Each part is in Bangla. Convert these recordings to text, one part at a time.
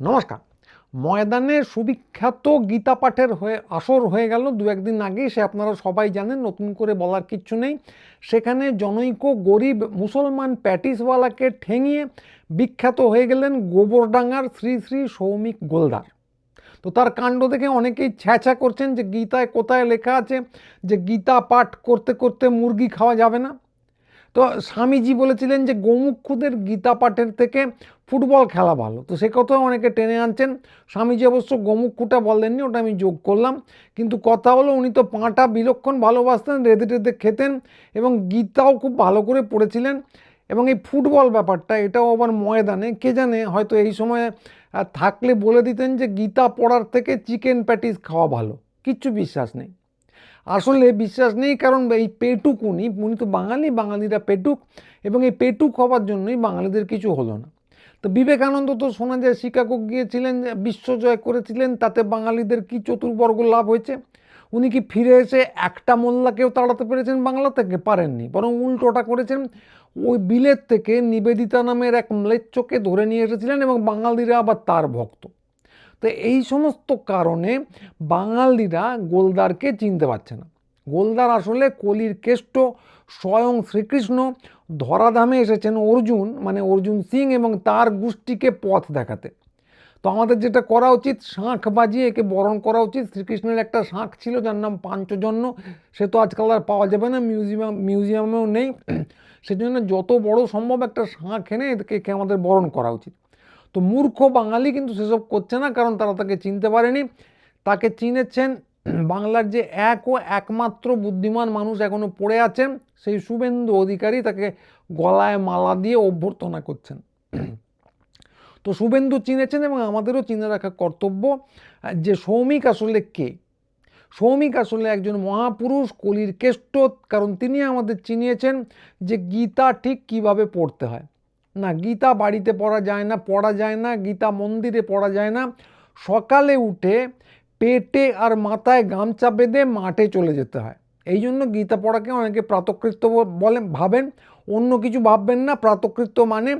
নমস্কার। ময়দানে সুবিখ্যাত গীতা পাঠের হয়ে আসর হয়ে গেল। দু একদিন আগে সে আপনারা সবাই জানেন, নতুন করে বলার কিচ্ছু নেই। সেখানে জনৈক গরিব মুসলমান প্যাটিসওয়ালাকে ঠেঙিয়ে বিখ্যাত হয়ে গেলেন গোবরডাঙ্গার শ্রী শ্রী সৌমিক গোলদার। তো তার কাণ্ড দেখে অনেকেই ছ্যাঁচা করছেন যে গীতায় কোথায় লেখা আছে যে গীতা পাঠ করতে করতে মুরগি খাওয়া যাবে না। তো স্বামীজি বলেছিলেন যে গোমুখুদের গীতা পাঠের থেকে ফুটবল খেলা ভালো। তো সে কথাও অনেকে টেনে আনছেন। স্বামীজি অবশ্য গোমুখুটা বলেননি, ওটা আমি যোগ করলাম। কিন্তু কথা হলো উনি তো পাঁটা বিলক্ষণ ভালোবাসতেন, রেঁধে টেঁধে খেতেন এবং গীতাও খুব ভালো করে পড়েছিলেন। এবং এই ফুটবল ব্যাপারটা, এটাও আবার ময়দানে, কে জানে, হয়তো এই সময় থাকলে বলে দিতেন যে গীতা পড়ার থেকে চিকেন প্যাটিস খাওয়া ভালো। কিচ্ছু বিশ্বাস নেই। আসলে বিশ্বাস নেই, কারণ এই পেটুক উনি উনি তো বাঙালি, বাঙালিরা পেটুক, এবং এই পেটুক হওয়ার জন্যই বাঙালিদের কিছু হলো না। তো বিবেকানন্দ তো শোনা যায় শিকাগো গিয়েছিলেন বিশ্বজয় করেছিলেন, তাতে বাঙালিদের কি চতুর্বর্গ লাভ হয়েছে? উনি কি ফিরে এসে একটা মোল্লাকেও তাড়াতে পেরেছেন বাংলা থেকে? পারেননি। বরং উল্টোটা করেছেন, ওই বিলেত থেকে নিবেদিতা নামের এক ম্লেচ্ছকে ধরে নিয়ে এসেছিলেন, এবং বাঙালিরা আবার তার ভক্ত। তো এই সমস্ত কারণে বাঙালিরা গোলদারকে চিনতে পারছে না। গোলদার আসলে কলির কেষ্ট, স্বয়ং শ্রীকৃষ্ণ, ধরাধামে এসেছেন অর্জুন মানে অর্জুন সিং এবং তার গোষ্ঠীকে পথ দেখাতে। তো আমাদের যেটা করা উচিত, শাঁখ বাজিয়ে একে বরণ করা উচিত। শ্রীকৃষ্ণের একটা শাঁখ ছিল, যার নাম পাঞ্চজন্য। সে তো আজকাল আর পাওয়া যাবে না, মিউজিয়াম মিউজিয়ামেও নেই। সেজন্য যত বড় সম্ভব একটা শাঁখ এনে একে আমাদের বরণ করা উচিত। তো মূর্খ বাঙালি কিন্তু সেসব করছে না, কারণ তারা তাকে চিনতে পারেনি। তাকে চিনেছেন বাংলার যে এক ও একমাত্র বুদ্ধিমান মানুষ এখনও পড়ে আছেন সেই শুভেন্দু অধিকারী তাকে গলায় মালা দিয়ে অভ্যর্থনা করছেন। তো শুভেন্দু চিনেছেন এবং আমাদেরও চিনে রাখা কর্তব্য, যে সৌমিক আসলে কে? সৌমিক আসলে একজন মহাপুরুষ, কলির কেষ্ট কারণ তিনি আমাদের চিনিয়েছেন যে গীতা ঠিক কীভাবে পড়তে হয়। না, গীতা বাড়িতে পড়া যায় না, পড়া যায় না, গীতা মন্দিরে পড়া যায় না। সকালে উঠে পেটে আর মাথায় গামছা বেঁধে মাঠে চলে যেতে হয়। এই জন্য গীতা পড়াকে অনেকে প্রাতকৃত্য বলেন, ভাবেন। অন্য কিছু ভাববেন না, প্রাতকৃত্য মানে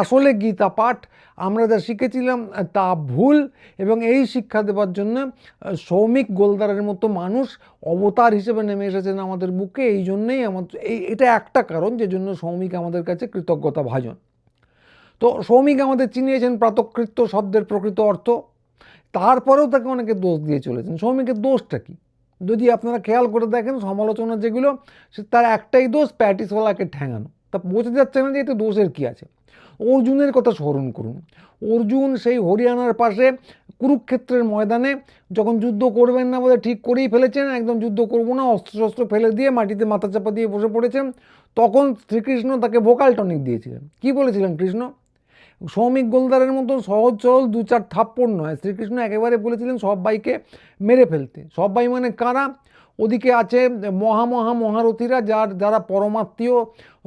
আসলে গীতা পাঠ। আমরা যা শিখেছিলাম, তা ভুল এবং এই শিক্ষা দেওয়ার জন্য সৌমিক গোলদারের মতো মানুষ অবতার হিসেবে নেমে এসেছেন আমাদের বুকে। এই জন্যেই আমাদের এই, এটা একটা কারণ যে জন্য সৌমিক আমাদের কাছে কৃতজ্ঞতা ভাজন। তো সৌমিক আমাদের চিনিয়েছেন প্রাতকৃত্য শব্দের প্রকৃত অর্থ। তারপরেও তাকে অনেকে দোষ দিয়ে চলেছেন। সৌমিকের দোষটা কি? যদি আপনারা খেয়াল করে দেখেন সমালোচনা যেগুলো, সে তার একটাই দোষ প্যাটিসওয়ালাকে ঠ্যাঙানো তা বোঝা যাচ্ছে না যে এতে দোষের কী আছে। অর্জুনের কথা স্মরণ করুন। অর্জুন সেই হরিয়ানার পাশে কুরুক্ষেত্রের ময়দানে যখন যুদ্ধ করবেন না বলে ঠিক করেই ফেলেছেন, একদম যুদ্ধ করব না অস্ত্র শস্ত্র ফেলে দিয়ে মাটিতে মাথা চাপা দিয়ে বসে পড়েছেন, তখন শ্রীকৃষ্ণ তাকে ভোকাল টনিক দিয়েছিলেন। কি বলেছিলেন কৃষ্ণ? সৌমিক গোলদারের মতো সহজ সরল দু চার থাপ্পড় নয়। শ্রীকৃষ্ণ একেবারে বলেছিলেন সবাইকে মেরে ফেলতে। সবাই মানে কারা? ওদিকে আছে মহা মহা মহারথীরা, যার যারা পরমাত্মীয়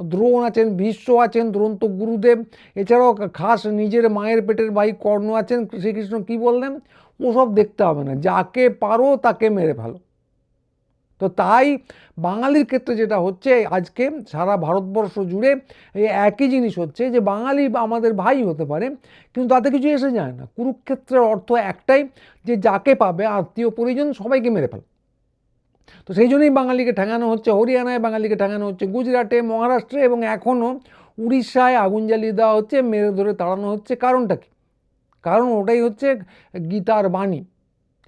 দ্রোণ আছেন, ভীষ্ম আছেন দ্রন্ত গুরুদেব, এছাড়াও খাস নিজের মায়ের পেটের ভাই কর্ণ আছেন। শ্রীকৃষ্ণ কি বললেন? ওসব দেখতে হবে না। যাকে পারো তাকে মেরে ফেলো। তো তাই বাঙালির ক্ষেত্রে যেটা হচ্ছে, আজকে সারা ভারতবর্ষ জুড়ে একই জিনিস হচ্ছে যে, বাঙালি আমাদের ভাই হতে পারে, কিন্তু তাতে কিছু এসে যায় না। কুরুক্ষেত্রের অর্থ একটাই যে, যাকে পাবে আত্মীয় পরিজন সবাইকে মেরে ফেল। তো সেই জন্যই বাঙালিকে ঠেঙানো হচ্ছে, হরিয়ানায় বাঙালিকে ঠেঙানো হচ্ছে, গুজরাটে, মহারাষ্ট্রে এবং এখনও উড়িষ্যায় আগুন জ্বালিয়ে দেওয়া হচ্ছে, মেরে ধরে তাড়ানো হচ্ছে। কারণটা কি? কারণ ওটাই হচ্ছে গীতার বাণী।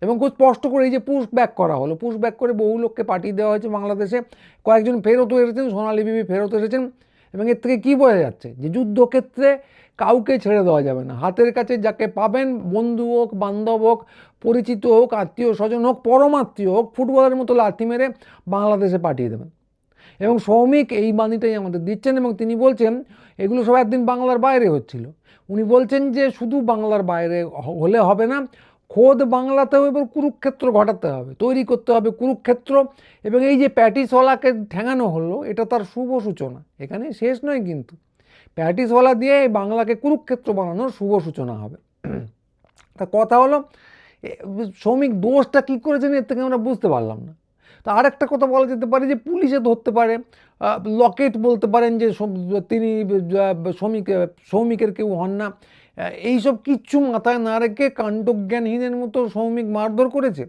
এবং খুব স্পষ্ট করে এই যে পুশ ব্যাক করা হলো। পুশ ব্যাক করে বহু লোককে পাঠিয়ে দেওয়া হয়েছে বাংলাদেশে। কয়েকজন ফেরত এসেছেন, সোনালী বিবি ফেরত এসেছেন। এবং এর থেকে কী বোঝা যাচ্ছে? যে যুদ্ধক্ষেত্রে কাউকে ছেড়ে দেওয়া যাবে না। হাতের কাছে যাকে পাবেন, বন্ধু হোক, বান্ধব হোক, পরিচিত হোক, আত্মীয় স্বজন হোক, পরমাত্মীয় হোক, ফুটবলের মতো লাথি মেরে বাংলাদেশে পাঠিয়ে দেবেন। এবং সৌমিক এই বাণীটাই আমাদের দিচ্ছেন এবং তিনি বলছেন, এগুলো সব একদিন বাংলার বাইরে হচ্ছিল। উনি বলছেন যে, শুধু বাংলার বাইরে হলে হবে না খোদ বাংলাতেও এবার কুরুক্ষেত্র ঘটাতে হবে, তৈরি করতে হবে কুরুক্ষেত্র। এবং এই যে প্যাটিসওয়ালাকে ঠেঙানো হলো, এটা তার শুভ সূচনা, এখানে শেষ নয় কিন্তু। প্যাটিসওয়ালা দিয়ে এই বাংলাকে কুরুক্ষেত্র বানানোর শুভ সূচনা হবে। তা কথা হলো শ্রমিক দোষটা কী করেছেন এর থেকে আমরা বুঝতে পারলাম না। তা আরেকটা কথা বলা যেতে পারে যে পুলিশে ধরতে পারে লকেট বলতে পারেন যে তিনি শ্রমিক সৌমিকের কেউ হন না। এইসব কিচ্ছু মাথায় না রেখে কাণ্ডজ্ঞানহীনের মতো সৌমিক মারধর করেছে।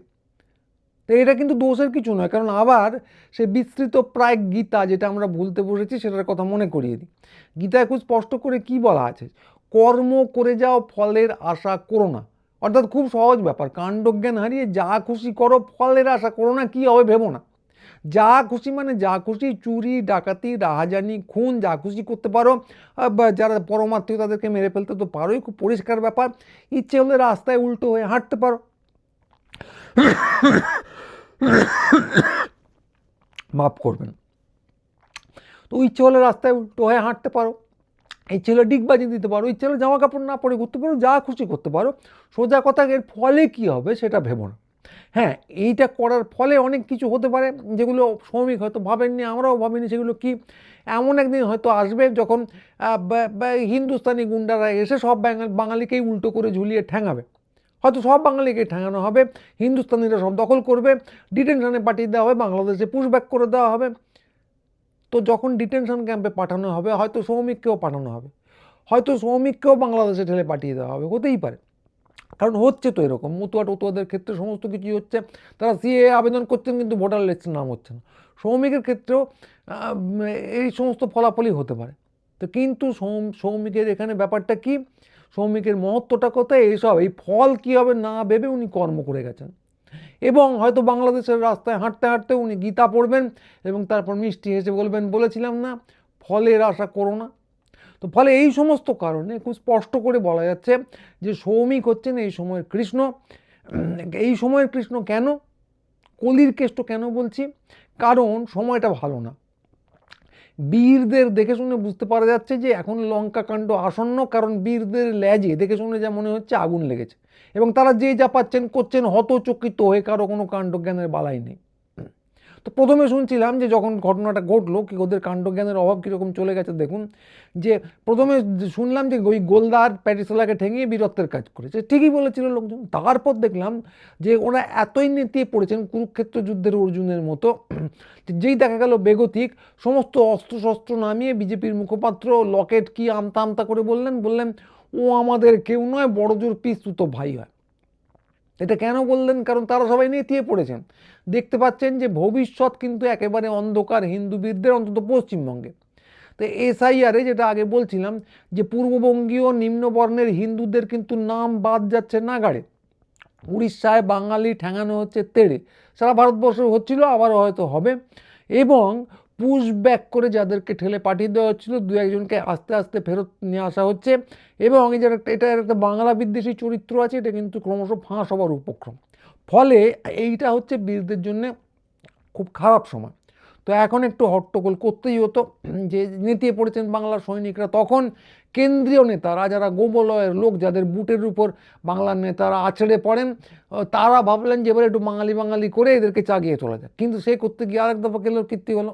তো এটা কিন্তু দোষের কিছু নয়, কারণ আবার সে বিস্তৃত প্রায় গীতা যেটা আমরা ভুলতে বসেছি সেটার কথা মনে করিয়ে দিই। গীতায় খুব স্পষ্ট করে কি বলা আছে? কর্ম করে যাও, ফলের আশা করো না। অর্থাৎ খুব সহজ ব্যাপার, কাণ্ডজ্ঞান হারিয়ে যা খুশি করো, ফলের আশা করো না, কী হবে ভেবো না। যা খুশি মানে যা খুশি, চুরি, ডাকাতি, রাহাজানি, খুন যা খুশি করতে পারো। যারা পরমাত্মীয় তাদেরকে মেরে ফেলতে তো পারোই, খুব পরিষ্কার ব্যাপার। ইচ্ছে হলে রাস্তায় উল্টো হয়ে হাঁটতে পারো। মাফ করবেন। তো ইচ্ছে হলে রাস্তায় উল্টো হয়ে হাঁটতে পারো। ইচ্ছে হলে ডিগবাজি দিতে পারো। ইচ্ছে হলে জামা কাপড় না পরে ঘুরতে পারো। যা খুশি করতে পারো। সোজা কথা এর ফলে কি হবে সেটা ভেবো না। হ্যাঁ এইটা করার ফলে অনেক কিছু হতে পারে যেগুলো শ্রমিক হয়তো ভাবেননি, আমরাও ভাবিনি সেগুলো কি। এমন একদিন হয়তো আসবে যখন হিন্দুস্তানি গুন্ডারা এসে সব বাঙাল- বাঙালিকেই উল্টো করে ঝুলিয়ে ঠ্যাঙাবে হয়তো সব বাঙালিকে ঠেঙানো হবে, হিন্দুস্তানিরা সব দখল করবে, ডিটেনশনে পাঠিয়ে দেওয়া হবে, বাংলাদেশে পুশব্যাক করে দেওয়া হবে। তো যখন ডিটেনশন ক্যাম্পে পাঠানো হবে, হয়তো শ্রমিককেও পাঠানো হবে। হয়তো শ্রমিককেও বাংলাদেশে ঠেলে পাঠিয়ে দেওয়া হবে, হতেই পারে। কারণ হচ্ছে তো এরকম মতুয়া টতুয়াদের ক্ষেত্রে সমস্ত কিছুই হচ্ছে, তারা সিএ আবেদন করছেন কিন্তু ভোটার লিস্টের নাম হচ্ছে না। শ্রমিকের ক্ষেত্রেও এই সমস্ত ফলাফলই হতে পারে। তো কিন্তু শ্রমিকের এখানে ব্যাপারটা কি? শ্রমিকের মহত্বটা কোথায়? এইসব এই ফল কী হবে না ভেবে উনি কর্ম করে গেছেন। এবং হয়তো বাংলাদেশের রাস্তায় হাঁটতে হাঁটতে উনি গীতা পড়বেন এবং তারপর মিষ্টি হেসে বলবেন, বলেছিলাম না, ফলের আশা করো না। তো ফলে এই সমস্ত কারণে খুব স্পষ্ট করে বলা যাচ্ছে যে সৌমিক হচ্ছেন এই সময়ের কৃষ্ণ। এই সময়ের কৃষ্ণ কেন? কলির কেষ্ট কেন বলছি? কারণ সময়টা ভালো না। বীরদের দেখে শুনে বুঝতে পারা যাচ্ছে যে এখন লঙ্কা কাণ্ড আসন্ন, কারণ বীরদের ল্যাজে দেখে শুনে যা মনে হচ্ছে আগুন লেগেছে। এবং তারা যে যা পাচ্ছেন করছেন হতচকিত হয়ে কারও কোনো কাণ্ডজ্ঞানের বালাই নেই। তো প্রথমে শুনছিলাম যে যখন ঘটনাটা ঘটলো, কি ওদের কাণ্ডজ্ঞানের অভাব কীরকম চলে গেছে দেখুন, যে প্রথমে শুনলাম যে ওই গোলদার প্যাটিসোলাকে ঠেঙিয়ে বীরত্বের কাজ করেছে। ঠিকই বলেছিল লোকজন। তারপর দেখলাম যে ওরা এতই নেতিয়ে পড়েছেন কুরুক্ষেত্র যুদ্ধের অর্জুনের মতো যেই দেখা গেল বেগতিক, সমস্ত অস্ত্রশস্ত্র নামিয়ে বিজেপির মুখপাত্র লকেট কি আমতা আমতা করে বললেন? বললেন, ও আমাদের কেউ নয় বড় জোর পিস তো ভাই হয়। এটা কেন বললেন? কারণ তারা সবাই নেতিয়ে পড়েছেন। দেখতে পাচ্ছেন যে ভবিষ্যৎ কিন্তু একেবারে অন্ধকার হিন্দুবিদদের, অন্তত পশ্চিমবঙ্গে তো এসআইআরে যেটা আগে বলছিলাম যে পূর্ববঙ্গীয় নিম্নবর্ণের হিন্দুদের কিন্তু নাম বাদ যাচ্ছে নাগাড়ে। উড়িষ্যায় বাঙালি ঠেঙানো হচ্ছে তেড়ে। সারা ভারতবর্ষ হচ্ছিল, আবারও হয়তো হবে। এবং পুশ ব্যাক করে যাদেরকে ঠেলে পাঠিয়ে দেওয়া হচ্ছিল দু একজনকে আস্তে আস্তে ফেরত নিয়ে আসা হচ্ছে। এবং এই যে একটা- এটার একটা বাংলা বিদ্বেষী চরিত্র আছে, এটা কিন্তু ক্রমশ ফাঁস হবার উপক্রম। ফলে এইটা হচ্ছে বীরদের জন্য খুব খারাপ সময়। তো এখন একটু হট্টগোল করতেই হতো। যে নেতিয়ে পড়েছেন বাংলার সৈনিকরা, তখন কেন্দ্রীয় নেতারা, যারা গোবলয়ের লোক, যাদের বুটের উপর বাংলার নেতারা আছড়ে পড়েন তারা ভাবলেন যে এবার একটু বাঙালি বাঙালি করে এদেরকে চাগিয়ে তোলা যায় কিন্তু সে করতে গিয়ে আরেক দফা কেলোর কীর্তি হলো।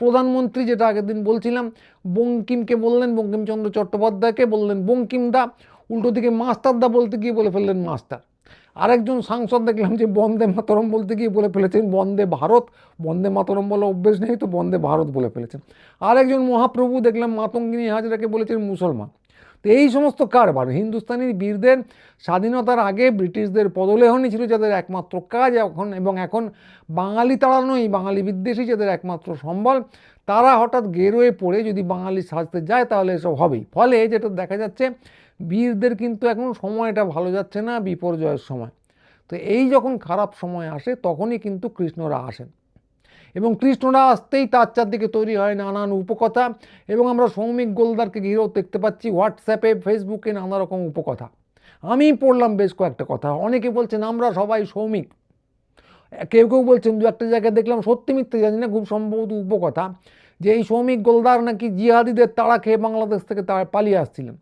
প্রধানমন্ত্রী যেটা আগের দিন বলছিলাম, বঙ্কিমকে বললেন, বঙ্কিমচন্দ্র চট্টোপাধ্যায়কে বললেন, বঙ্কিমদা, উল্টো দিকে মাস্টারদা বলতে গিয়ে বলে ফেললেন মাস্টার। আরেকজন সাংসদ দেখলাম যে বন্দে মাতরম বলতে গিয়ে বলে ফেলেছেন, বন্দে ভারত। বন্দে মাতরম বলে অভ্যেস নেই তো, বন্দে ভারত বলে ফেলেছেন। আরেকজন মহাপ্রভু দেখলাম মাতঙ্গিনী হাজরাকে বলেছেন মুসলমান। তো এই সমস্ত কারবার, হিন্দুস্তানি বীরদের স্বাধীনতার আগে ব্রিটিশদের পদলেহনই ছিল যাদের একমাত্র কাজ এখন, এবং এখন বাঙালি তাড়ানোই বাঙালি বিদ্বেষী যাদের একমাত্র সম্বল, তারা হঠাৎ গেরোয়ে পড়ে যদি বাঙালি সাজতে যায় তাহলে এসব হবেই। ফলে যেটা দেখা যাচ্ছে বীরদের কিন্তু এখন সময়টা ভালো যাচ্ছে না, বিপর্যয়ের সময়। তো এই যখন খারাপ সময় আসে, তখনই কিন্তু কৃষ্ণরা আসেন। এবং কৃষ্ণরা আসতেই তার চারদিকে তৈরি হয় নানান উপকথা এবং আমরা সৌমিক গোলদারকে ঘিরেও দেখতে পাচ্ছি হোয়াটসঅ্যাপে, ফেসবুকে নানা রকম উপকথা। আমি পড়লাম বেশ কয়েকটা কথা। অনেকে বলছেন, আমরা সবাই সৌমিক। কেউ কেউ বলছেন, দু একটা জায়গায় দেখলাম সত্যি মিথ্যে জানি না, খুব সম্ভবত উপকথা যে এই সৌমিক গোলদার নাকি জিহাদিদের তাড়া খেয়ে বাংলাদেশ থেকে পালিয়ে আসছিলেন।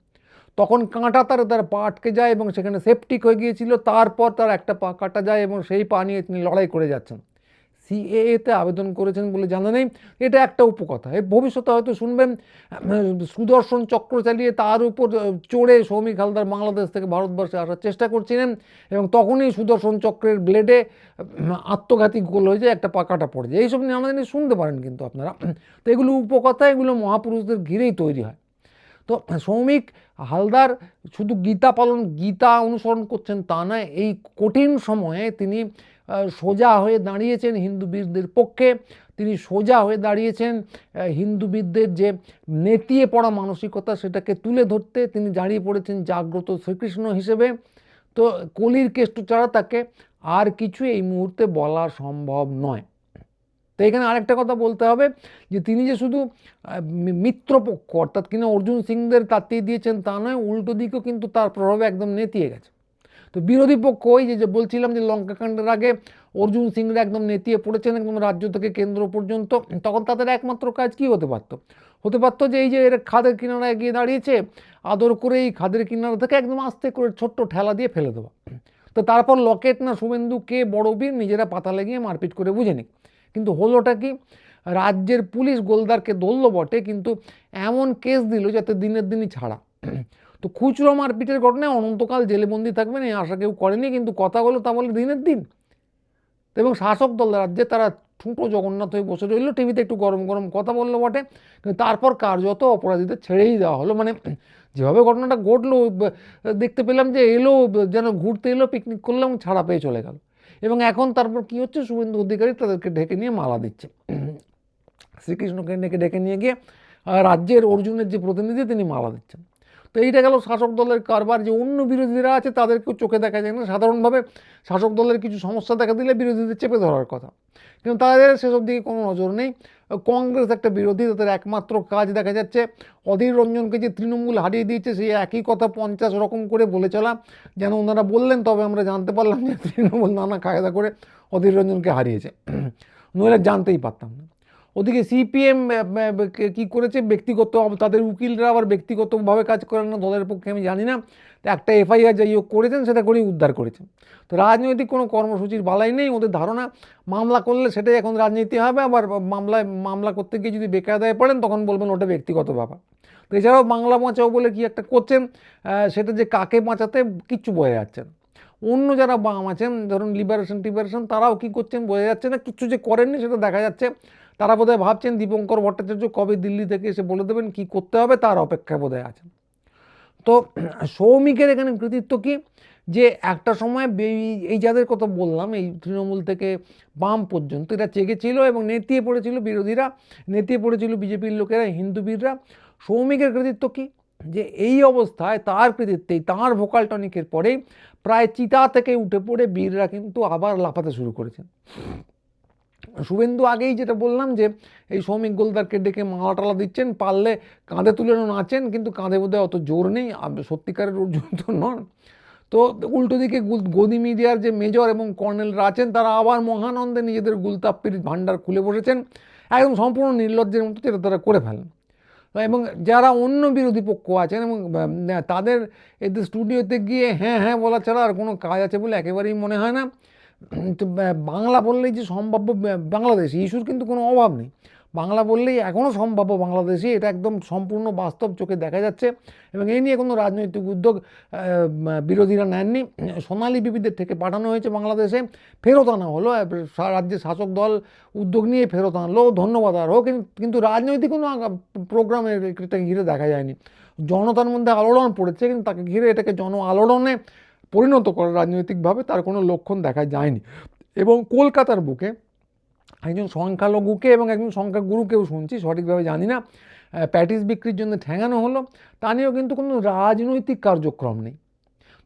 তখন কাঁটা তার তার পা আটকে যায় এবং সেখানে সেপটিক হয়ে গিয়েছিল। তারপর তার একটা পা কাটা যায় এবং সেই পা নিয়ে তিনি লড়াই করে যাচ্ছেন। সিএএতে আবেদন করেছেন বলে জানা নেই। এটা একটা উপকথা। এ ভবিষ্যতে হয়তো শুনবেন, সুদর্শন চক্র চালিয়ে তার উপর চড়ে সৌমিক হালদার বাংলাদেশ থেকে ভারতবর্ষে আসার চেষ্টা করছিলেন এবং তখনই সুদর্শন চক্রের ব্লেডে আত্মঘাতী গোল হয়ে যায়, একটা পাকাটা পড়ে যায়। এইসব নানা জিনিস শুনতে পারেন কিন্তু আপনারা। তো এগুলো উপকথা, এগুলো মহাপুরুষদের ঘিরেই তৈরি হয়। তো সৌমিক হালদার শুধু গীতা পালন, গীতা অনুসরণ করছেন তা নয়, এই কঠিন সময়ে তিনি সোজা হয়ে দাঁড়িয়েছেন হিন্দুবিদদের পক্ষে। তিনি সোজা হয়ে দাঁড়িয়েছেন হিন্দুবিদদের যে নেতিয়ে পড়া মানসিকতা সেটাকে তুলে ধরতে। তিনি দাঁড়িয়ে পড়েছেন জাগ্রত শ্রীকৃষ্ণ হিসেবে। তো কলির কেষ্ট ছাড়া তাকে আর কিছু এই মুহূর্তে বলা সম্ভব নয়। তো এখানে আরেকটা কথা বলতে হবে যে তিনি যে শুধু মিত্রপক্ষ, অর্থাৎ কিনা অর্জুন সিংদের তাতিয়ে দিয়েছেন তা নয়, উল্টো দিকেও কিন্তু তার প্রভাবে একদম নেতিয়ে গেছে। তো বিরোধী পক্ষ ওই যে বলছিলাম যে লঙ্কাকাণ্ডের আগে অর্জুন সিংরা একদম নেতিয়ে পড়েছেন একদম রাজ্য থেকে কেন্দ্র পর্যন্ত, তখন তাদের একমাত্র কাজ কি হতে পারতো? হতে পারতো যে এই যে এর খাদের কিনারায় গিয়ে দাঁড়িয়েছে, আদর করে এই খাদের কিনারা থেকে একদম আস্তে করে ছোট্ট ঠেলা দিয়ে ফেলে দেওয়া। তো তারপর লকেট না শুভেন্দু কে বড় বীর নিজেরা পাতালে গিয়ে মারপিট করে বুঝে নিক কিন্তু হলোটা কি? রাজ্যের পুলিশ গোলদারকে ধরল বটে, কিন্তু এমন কেস দিল যাতে দিনের দিনই ছাড়া। তো খুচরো মারপিটের ঘটনায় অনন্তকাল জেলেবন্দি থাকবেন এই আশা কেউ করেনি, কিন্তু কথা হলো তা বলে দিনের দিন। এবং শাসক দল রাজ্যে তারা ঠুঁটো জগন্নাথ হয়ে বসে রইল, টিভিতে একটু গরম গরম কথা বলল বটে, কিন্তু তারপর কার্যত অপরাধীদের ছেড়েই দেওয়া হলো। মানে যেভাবে ঘটনাটা ঘটলো, দেখতে পেলাম যে এলো, যেন ঘুরতে এলো, পিকনিক করলাম ছাড়া পেয়ে চলে গেল। এবং এখন তারপর কি হচ্ছে? শুভেন্দু অধিকারী তাদেরকে ডেকে নিয়ে মালা দিচ্ছে। শ্রীকৃষ্ণকে ডেকে ডেকে নিয়ে গিয়ে রাজ্যের অর্জুনের যে প্রতিনিধি, তিনি মালা দিচ্ছেন। তো এইটা গেল শাসক দলের কারবার। যে অন্য বিরোধীরা আছে, তাদেরকেও চোখে দেখা যায় না। সাধারণভাবে শাসক দলের কিছু সমস্যা দেখা দিলে বিরোধীদের চেপে ধরার কথা। কিন্তু তাদের সেসব দিকে কোনো নজর নেই। কংগ্রেস একটা বিরোধী, তাদের একমাত্র কাজ দেখা যাচ্ছে অধীর রঞ্জনকে যে তৃণমূল হারিয়ে দিয়েছে, সেই একই কথা পঞ্চাশ রকম করে বলে চলা। যেন ওনারা বললেন, তবে আমরা জানতে পারলাম যে তৃণমূল নানা কায়দা করে অধীর রঞ্জনকে হারিয়েছে। নইলে জানতেই পারতাম না। ওদিকে সিপিএম কি করেছে? ব্যক্তিগত তাদের উকিলরা আবার ব্যক্তিগতভাবে কাজ করেন না, দলের পক্ষে আমি জানি না। একটা এফআইআর যাই হোক করেছেন, সেটা করেই উদ্ধার করেছেন। তো রাজনৈতিক কোনো কর্মসূচির বালাই নেই, ওদের ধারণা। মামলা করলে সেটাই এখন রাজনীতি হবে, আবার মামলায়, মামলা করতে গিয়ে যদি বেকায়দায় পড়েন, তখন বলবেন ওটা ব্যক্তিগত ব্যাপার। তো এছাড়াও বাংলা বাঁচাও বলে কি একটা করছেন সেটা যে কাকে বাঁচাতে কিচ্ছু বোঝা যাচ্ছে না। অন্য যারা বাম আছেন, ধরুন লিবারেশন টিবারেশন তারাও কি করছেন, বোঝা যাচ্ছে না কিছু যে করেননি, সেটা দেখা যাচ্ছে। তারা বোধহয় ভাবছেন দীপঙ্কর ভট্টাচার্য কবে দিল্লি থেকে এসে বলে দেবেন, কি করতে হবে তার অপেক্ষায় বোধহয় আছেন। তো সৌমিকের এখানে কৃতিত্ব কি? যে একটা সময় এই যাদের কথা বললাম, এই তৃণমূল থেকে বাম পর্যন্ত এটা চেগেছিল এবং নেতিয়ে পড়েছিল বিরোধীরা, নেতিয়ে পড়েছিল বিজেপির লোকেরা হিন্দুবিদরা সৌমিকের কৃতিত্ব কি? যে এই অবস্থায় তার কৃতিত্বেই তাঁর ভোকাল টনিকের পরেই প্রায় চিতা থেকে উঠে পড়ে বীররা কিন্তু আবার লাফাতে শুরু করেছেন। শুভেন্দু আগেই যেটা বললাম যে এই সৌমিক গোলদারকে ডেকে মালা টালা দিচ্ছেন, পারলে কাঁধে তুলে নাচেন, কিন্তু কাঁধে বোধহয় অত জোর নেই সত্যিকারের তো নন। তো উল্টো দিকে গদি মিডিয়ার যে মেজর এবং কর্নেলরা আছেন, তারা আবার মহানন্দে নিজেদের গুলতাপ্পির ভাণ্ডার খুলে বসেছেন, একদম সম্পূর্ণ নির্লজ্জের মতো যেটা তারা করে ফেলেন। এবং যারা অন্য বিরোধী পক্ষ আছেন এবং তাদের এদের স্টুডিওতে গিয়ে হ্যাঁ হ্যাঁ বলা ছাড়া আর কোনো কাজ আছে বলে একেবারেই মনে হয় না। বাংলা বললেই যে সম্ভাব্য বাংলাদেশি, ইস্যুর কিন্তু কোনো অভাব নেই। বাংলা বললেই এখনও সম্ভাব্য বাংলাদেশি, এটা একদম সম্পূর্ণ বাস্তব চোখে দেখা যাচ্ছে। এবং এই নিয়ে কোনো রাজনৈতিক উদ্যোগ বিরোধীরা নেননি। সোনালী বিবিদের থেকে পাঠানো হয়েছে বাংলাদেশে, ফেরত আনা হলো। রাজ্যের শাসক দল উদ্যোগ নিয়ে ফেরত আনলো। ধন্যবাদ আর আরও কিন্তু রাজনৈতিক কোনো প্রোগ্রামে এটা ঘিরে দেখা যায়নি। জনতার মধ্যে আলোড়ন পড়েছে, কিন্তু তাকে ঘিরে এটাকে জন, আলোড়নে পরিণত করে রাজনৈতিকভাবে তার কোনো লক্ষণ দেখা যায়নি। এবং কলকাতার বুকে একজন সংখ্যালঘুকে এবং একজন সংখ্যাগুরুকেও শুনছি, সঠিকভাবে জানি না প্যাটিস বিক্রির জন্য ঠেঙানো হলো, তা নিয়েও কিন্তু কোনো রাজনৈতিক কার্যক্রম নেই।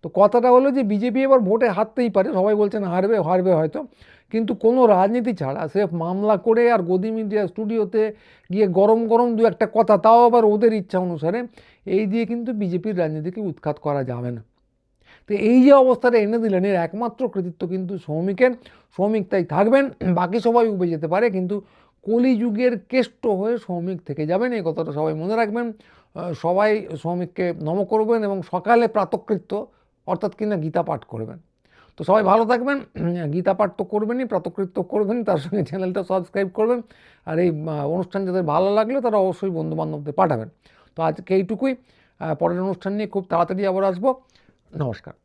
তো কথাটা হলো যে বিজেপি এবার ভোটে হারতেই পারে, সবাই বলছেন হারবে হারবে হয়তো, কিন্তু কোনো রাজনীতি ছাড়া স্রেফ মামলা করে আর গদি মিডিয়া স্টুডিওতে গিয়ে গরম গরম দু একটা কথা, তাও আবার ওদের ইচ্ছা অনুসারে, এই দিয়ে কিন্তু বিজেপির রাজনীতিকে উৎখাত করা যাবে না। তো এই যে অবস্থাটা এনে দিলেন, এর একমাত্র কৃতিত্ব কিন্তু শ্রমিকের শ্রমিক তাই থাকবেন, বাকি সবাই উবে যেতে পারে, কিন্তু কলিযুগের কেষ্ট হয়ে শ্রমিক থেকে যাবেন, এই কথাটা সবাই মনে রাখবেন। সবাই শ্রমিককে নম করবেন এবং সকালে প্রাতকৃত্য, অর্থাৎ কিনা গীতা পাঠ করবেন। তো সবাই ভালো থাকবেন, গীতা পাঠ তো করবেনই, প্রাতকৃত্য করবেন তার সঙ্গে চ্যানেলটা সাবস্ক্রাইব করবেন, আর এই অনুষ্ঠান যাদের ভালো লাগলে তারা অবশ্যই বন্ধুবান্ধবদের পাঠাবেন। তো আজকে এইটুকুই পরের অনুষ্ঠান নিয়ে খুব তাড়াতাড়ি আবার আসব। নমস্কার।